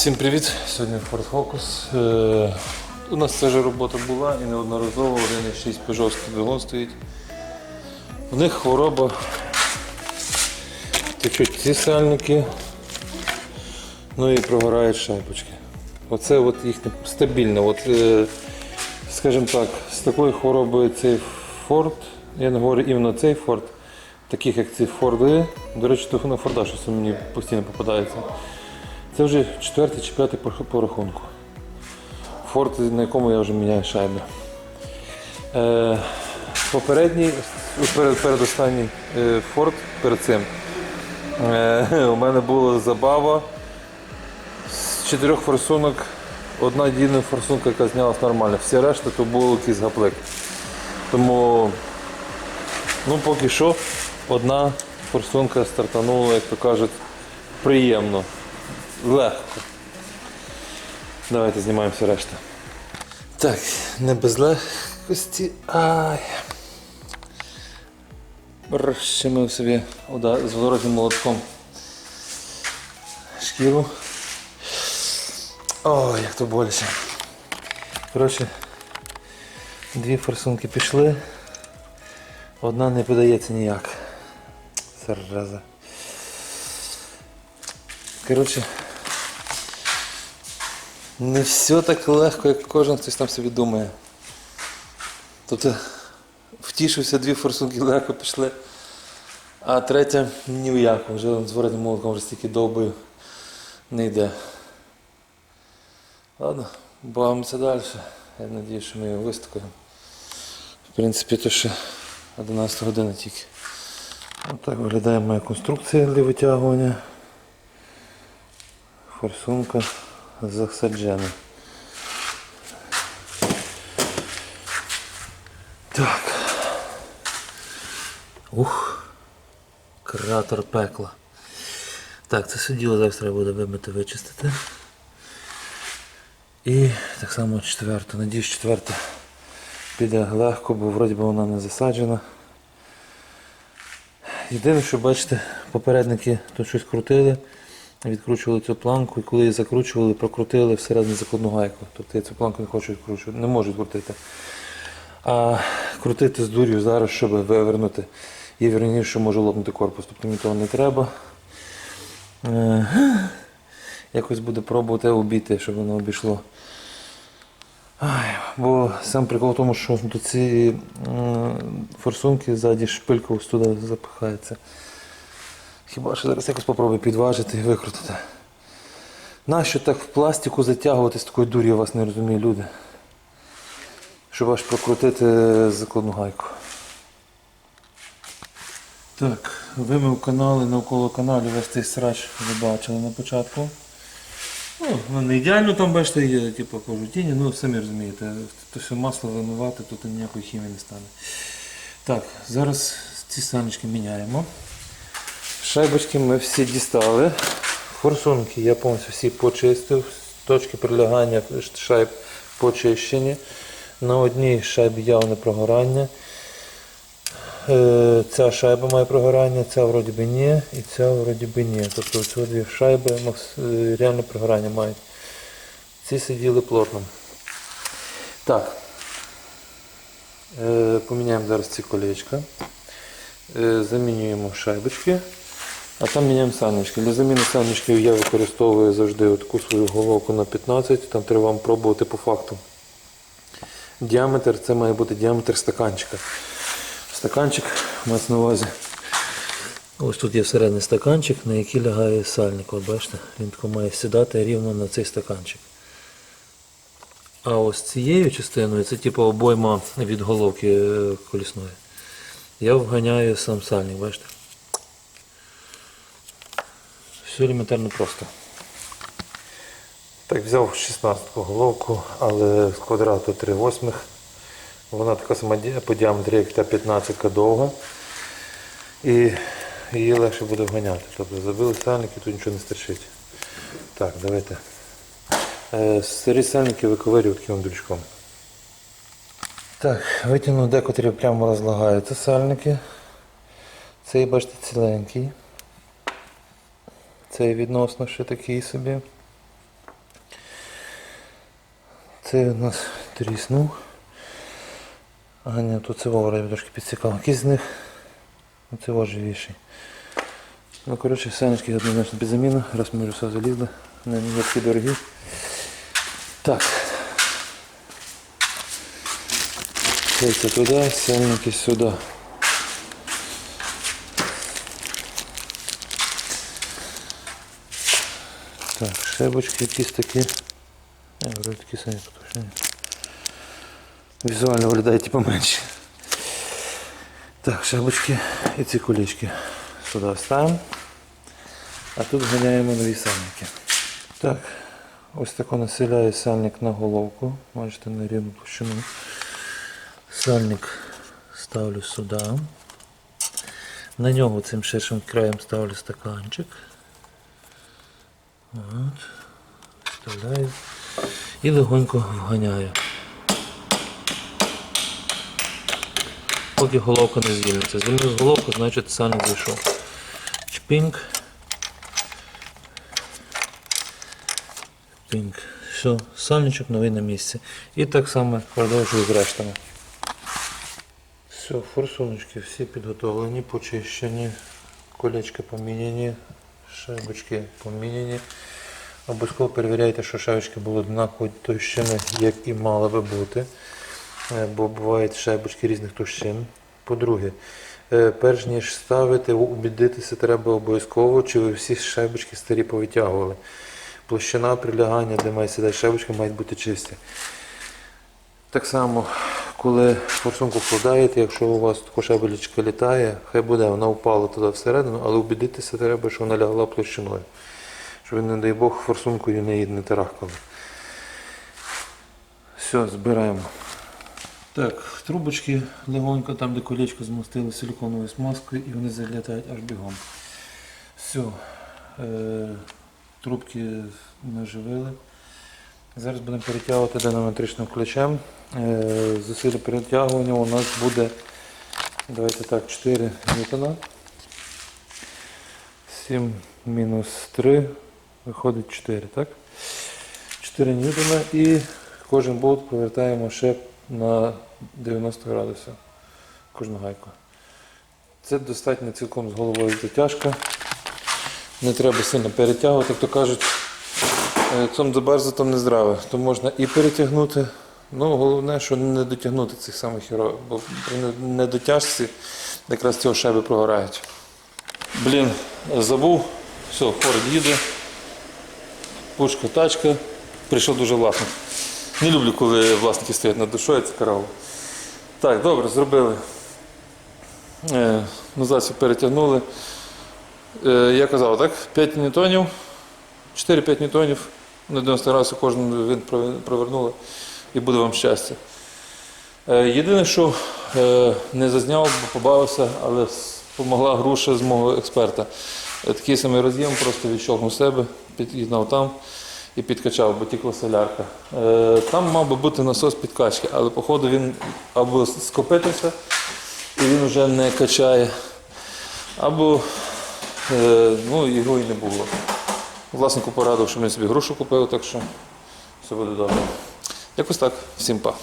Всім привіт! Сьогодні Ford Focus. Е, у нас ця ж робота була і неодноразово 1.6 Peugeot двигун стоїть. В них хвороба. Течуть ці сальники, ну і прогорають шайбочки. Оце от їхнє стабільне. От, е, скажімо так, з такою хворобою цей Ford, я не говорю іменно цей Ford, таких як ці Форди, до речі, на Форда щось мені постійно попадається. Це вже четвертий чи п'ятий по, рахунку. Форт, на якому я вже міняю шайби. Е, попередній, перед, передостанній е, Форт перед цим. Е, у мене була забава з чотирьох форсунок. Одна єдина форсунка, яка знялась нормально. Всі решта то було якийсь гаплик. Тому ну, поки що одна форсунка стартанула, як то кажуть, приємно. Легко. Давайте знімаємо все решта. Так, не без легкості. Ай. Розчимив собі удар з ворожим молотком шкіру. Ой, як то боляче. Коротше, дві форсунки пішли. Одна не подається ніяк. Зараза. Коротше, не все так легко, як кожен хтось там собі думає. Тобто втішився, дві форсунки легко пішли, а третя ні в яку. Вже з воротним молотком вже стільки довбою не йде. Ладно, бавимося далі. Я сподіваюся, що ми його вистукаємо. В принципі, то ще 11 година тільки. Отак виглядає моя конструкція для витягування. Форсунка засаджена. Так. Ух. Кратер пекла. Так, це все діло зараз треба буде вимити, вичистити. І так само четверта. Надіюсь, четверта піде легко, бо вроді би вона не засаджена. Єдине, що бачите, попередники тут щось крутили, відкручували цю планку, і коли її закручували, прокрутили всередині закладну гайку. Тобто я цю планку не хочу відкручувати, не можу відкрутити. А крутити з дур'ю зараз, щоб вивернути. І вірніше, може лопнути корпус. Тобто мені того не треба. Е, Якось буде пробувати обійти, щоб воно обійшло. Ай, бо сам прикол в тому, що до цієї форсунки ззаді шпилька ось туди запихається. Хіба що зараз якось спробую підважити і викрутити. Нащо так в пластику затягувати з такою дур'ю, я вас не розумію, люди. Щоб аж прокрутити закладну гайку. Так, вимив канали навколо каналів, весь цей срач ви бачили на початку. Ну, ну, не ідеально там бачите, є типу пожутіння, ну самі розумієте, то все масло вимивати, тут ніякої хімії не стане. Так, зараз ці санечки міняємо. Шайбочки ми всі дістали. Форсунки я повністю всі почистив. Точки прилягання шайб почищені. На одній шайбі явне прогорання. Е, Ця шайба має прогорання, ця вроді би ні, і ця вроді би ні. Тобто ці дві шайби е, реально прогорання мають. Ці сиділи плотно. Так. Е, Поміняємо зараз ці колечка. Замінюємо шайбочки. А там міняємо саночки. Для заміни саночків я використовую завжди таку свою головку на 15, там треба вам пробувати по факту. Діаметр це має бути діаметр стаканчика. Стаканчик мається на увазі. Ось тут є всередині стаканчик, на який лягає сальник. От бачите, він тако має сідати рівно на цей стаканчик. А ось цією частиною це типу обойма від головки е, колісної. Я вганяю сам сальник, бачите? Все елементарно просто. Так, взяв 16 головку, але з квадрату 3 восьмих. Вона така сама по діаметрі, як та 15 довга. І її легше буде вганяти. Тобто забили сальники, тут нічого не стерчить. Так, давайте. Е, Старі сальники виковирюю таким дрючком. Так, витягнув декотрі прямо розлагаються сальники. Цей, бачите, ціленький. Цей відносно ще такий собі. цей у нас тріснув. А ні, тут це вовремя трошки підсікав. Якийсь з них оце важливіший. Ну, коротше, сенечки однозначно під заміну, раз ми вже все залізли. Не такі дорогі. Так. Це туди, сальники сюди. Так, шибочки якісь такі. Не, вроде такі самі потушені. Візуально виглядають типу менші. Так, шабочки і ці кулички сюди ставимо. А тут ганяємо нові сальники. Так, ось тако населяю сальник на головку. Бачите, на рівну площину. Сальник ставлю сюди. На нього цим ширшим краєм ставлю стаканчик. От. Вставляю. І легонько вганяю. Поки головка не звільниться. Звільнилась головка, значить сальник зайшов. Чпінг. Пінг. Все, сальничок новий на місці. І так само продовжую з рештами. Все, форсуночки всі підготовлені, почищені, колечки поміняні, шайбочки поміняні. Обов'язково перевіряйте, що шайбочки були однакової товщини, як і мали би бути. Е, Бо бувають шайбочки різних товщин. По-друге, е, перш ніж ставити, убідитися треба обов'язково, чи ви всі шайбочки старі повитягували. Площина прилягання, де має сідати шайбочка, має бути чисті. Так само, коли форсунку вкладаєте, якщо у вас шайбочка літає, хай буде, вона впала туди всередину, але убідитися треба, що вона лягла площиною. Щоб не дай Бог, форсункою не, не тарахкали. Все, збираємо. Так, трубочки легонько, там де колечко змастили силиконовою смазкою і вони залітають аж бігом. Все, е, трубки наживили. Зараз будемо перетягувати динаметричним ключем. Е, Зусилля перетягування у нас буде давайте так, 4 ньютона. 7 мінус 3 виходить 4, так? 4 ньютона і кожен болт повертаємо ще на 90 градусів. Кожну гайку. Це достатньо цілком з головою затяжка. Не треба сильно перетягувати, як то кажуть, е, цьом забарзатом не здраве. То можна і перетягнути. Ну, головне, що не дотягнути цих самих героїв, бо при недотяжці якраз цього шеби прогорають. Блін, забув. Все, Форд їде. Пушка, тачка. Прийшов дуже власник. Не люблю, коли власники стоять над душою, це караул. Так, добре, зробили. Е, ну, засіб перетягнули. Е, я казав, так? 5 ньютонів, 4-5 ньютонів на 90 градусів кожен він провернули і буде вам щастя. Е, єдине, що е, не зазняв, бо побавився, але допомогла груша з мого експерта. Е, такий самий роз'єм, просто відщолкнув себе, під'єднав там і підкачав, бо тікла солярка. Там мав би бути насос підкачки, але походу він або скопитився і він вже не качає, або ну, його і не було. Власнику порадив, що ми собі грушу купив, так що все буде добре. Якось так. Всім па.